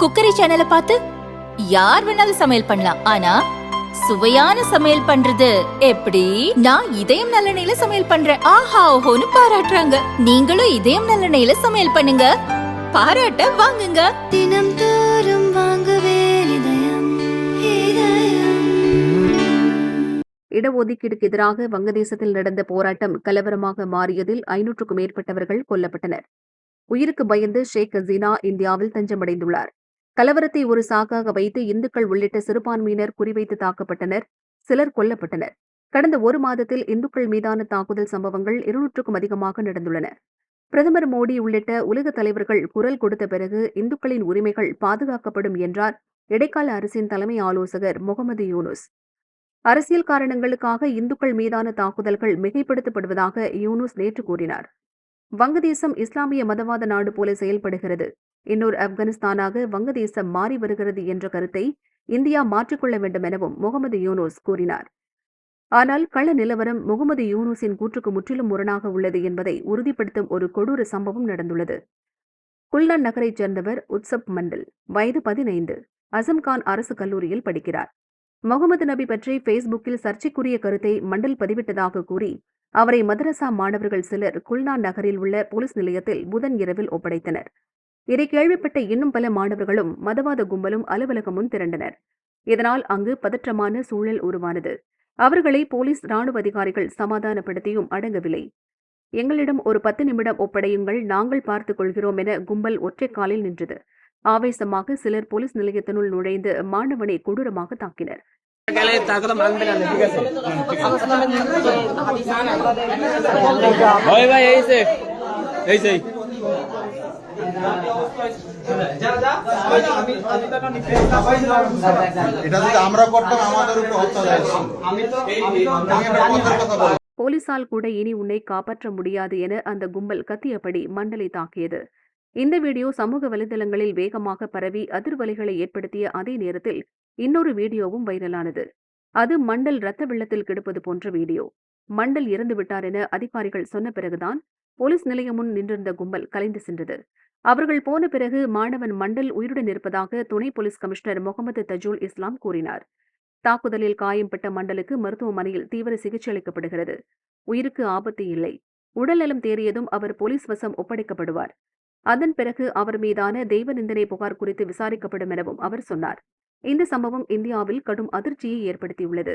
Cookery சேனலை பார்த்து யார் வேணாலும் சமையல் பண்ணலாம். ஆனா சுவையான சமையல் பண்றது எப்படி? நான் இதயம் நல்லெண்ணெயில சமையல் பண்றேன். ஆஹா ஓஹோன்னு பாராட்டுறாங்க. நீங்களும் இதயம் நல்லெண்ணெயில சமையல் பண்ணுங்க. பாராட்ட வாங்குங்க. தினம் தோறும் வாங்குவே இதயம் இதயம். இடஒதுக்கீடுக்கு எதிராக வங்கதேசத்தில் நடந்த போராட்டம் கலவரமாக மாறியதில் ஐநூற்றுக்கும் மேற்பட்டவர்கள் கொல்லப்பட்டனர். உயிருக்கு பயந்து ஷேக் ஹசீனா இந்தியாவில் தஞ்சமடைந்துள்ளார். கலவரத்தை ஒரு சாக்காக வைத்து இந்துக்கள் உள்ளிட்ட சிறுபான்மையினர் குறிவைத்து தாக்கப்பட்டனர் சிலர் கொல்லப்பட்டனர். கடந்த ஒரு மாதத்தில் இந்துக்கள் மீதான தாக்குதல் சம்பவங்கள் இருநூற்றுக்கும் அதிகமாக நடந்துள்ளன. பிரதமர் மோடி உள்ளிட்ட உலக தலைவர்கள் குரல் கொடுத்த பிறகு இந்துக்களின் உரிமைகள் பாதுகாக்கப்படும் என்றார் இடைக்கால அரசின் தலைமை ஆலோசகர் முகமது யூனுஸ். அரசியல் காரணங்களுக்காக இந்துக்கள் மீதான தாக்குதல்கள் மிகைப்படுத்தப்படுவதாக யூனுஸ் நேற்று கூறினார். வங்கதேசம் இஸ்லாமிய மதவாத நாடு போல செயல்படுகிறது. இன்னொரு ஆப்கானிஸ்தானாக வங்கதேசம் மாறி வருகிறது என்ற கருத்தை இந்தியா மாற்றிக்கொள்ள வேண்டும் எனவும் முகமது யூனூஸ் கூறினார். ஆனால் கள நிலவரம் முகமது யூனூஸின் கூற்றுக்கு முற்றிலும் முரணாக உள்ளது என்பதை உறுதிப்படுத்தும் ஒரு கொடூர சம்பவம் நடந்துள்ளது. குல்னான் நகரைச் சேர்ந்தவர் உத்சப் மண்டல் வயது பதினைந்து அசம்கான் அரசு கல்லூரியில் படிக்கிறார். முகமது நபி பற்றி ஃபேஸ்புக்கில் சர்ச்சைக்குரிய கருத்தை மண்டல் பதிவிட்டதாக கூறி அவரை மதரசா மாணவர்கள் சிலர் குல்னான் நகரில் உள்ள போலீஸ் நிலையத்தில் புதன் இரவில் ஒப்படைத்தனர். இதை கேள்விப்பட்ட இன்னும் பல மாணவர்களும் மதவாத கும்பலும் அலுவலகமும் திரண்டனர். இதனால் அங்கு பதற்றமான சூழல் உருவானது. அவர்களை போலீஸ் ராணுவ அதிகாரிகள் சமாதானப்படுத்தியும் அடங்கவில்லை. எங்களிடம் ஒரு பத்து நிமிடம் ஒப்படையுங்கள் நாங்கள் பார்த்துக் கொள்கிறோம் என கும்பல் ஒற்றை காலில் நின்றது. ஆவேசமாக சிலர் போலீஸ் நிலையத்தினுள் நுழைந்து மாணவனை கொடூரமாக தாக்கினர். भाई এটা যদি আমরা করতাম আমাদের উপর অত্যাচার ছিল। আমি একটা কথার কথা বলবো। போலீசால் கூட இனி உன்னை காப்பாற்ற முடியாது என அந்த கும்பல் கத்தியபடி மண்டலை தாக்கியது இந்த வீடியோ சமூக வலைதளங்களில் வேகமாக பரவி அதிர்வலைகளை ஏற்படுத்திய அதே நேரத்தில் இன்னொரு வீடியோவும் வைரலானது அது மண்டல் ரத்த வெள்ளத்தில் கிடப்பது போன்ற வீடியோ மண்டல் இறந்து விட்டார் என அதிகாரிகள் சொன்ன பிறகுதான் போலீஸ் நிலையம் முன் நின்றிருந்த கும்பல் கலைந்து சென்றது அவர்கள் போன பிறகு மாணவன் மண்டல் உயிருடன் இருப்பதாக துணை போலீஸ் கமிஷனர் முகமது தஜூல் இஸ்லாம் கூறினார். தாக்குதலில் காயம்பட்ட மண்டலுக்கு மருத்துவமனையில் தீவிர சிகிச்சை அளிக்கப்படுகிறது. உயிருக்கு ஆபத்து இல்லை. உடல்நலம் தேறியதும் அவர் போலீஸ் வசம் ஒப்படைக்கப்படுவார். அதன் பிறகு அவர் மீதான தெய்வ நிந்தனை புகார் குறித்து விசாரிக்கப்படும் எனவும் அவர் சொன்னார். இந்த சம்பவம் இந்தியாவில் கடும் அதிர்ச்சியை ஏற்படுத்தியுள்ளது.